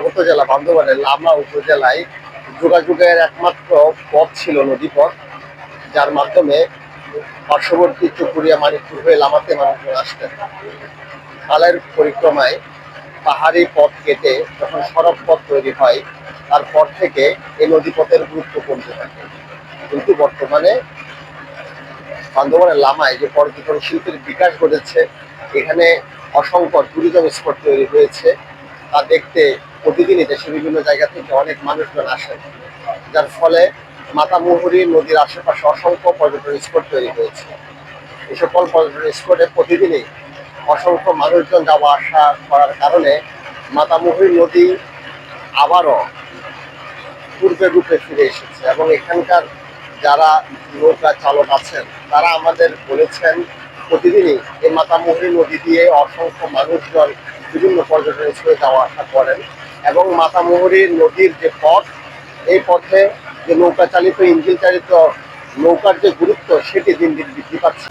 পার্বত্য জেলা বান্দরবানের লামা উপজেলায় যোগাযোগের একমাত্র পথ ছিল নদীপথ, যার মাধ্যমে পার্শ্ববর্তী চুপুরিয়া মানিকপুর হয়ে লামাতে মানুষজন আসতেন। খালের পরিক্রমায় পাহাড়ি পথ কেটে যখন সড়ক পথ তৈরি হয়, তারপর থেকে এই নদীপথের গুরুত্ব কমতে থাকে। কিন্তু বর্তমানে বান্দরবানের লামায় যে পর্যটন শিল্পের বিকাশ ঘটেছে, এখানে অসংখ্য ট্যুরিজম স্পট তৈরি হয়েছে। তা দেখতে প্রতিদিনই দেশের বিভিন্ন জায়গা থেকে অনেক মানুষজন আসেন যার ফলে মাতামুহুরি নদীর আশেপাশে অসংখ্য পর্যটন স্পট তৈরি হয়েছে। এই সকল পর্যটন স্পটে প্রতিদিনই অসংখ্য মানুষজন যাওয়া আসা করার কারণে মাতামুহুরী নদী আবারও পূর্বের রূপে ফিরে এসেছে এবং এখানকার যারা নৌকা চালক আছেন, তারা আমাদের বলেছেন, প্রতিদিনই এই মাতামুহুরী নদী দিয়ে অসংখ্য মানুষজন বিভিন্ন পর্যটন স্থলে যাওয়া আসা করেন। এবং মাতামুহুরি নদীর যে পথ, এই পথে যে নৌকা চালিত, ইঞ্জিন চালিত নৌকার যে গুরুত্ব, সেটি দিন দিন বৃদ্ধি পাচ্ছে।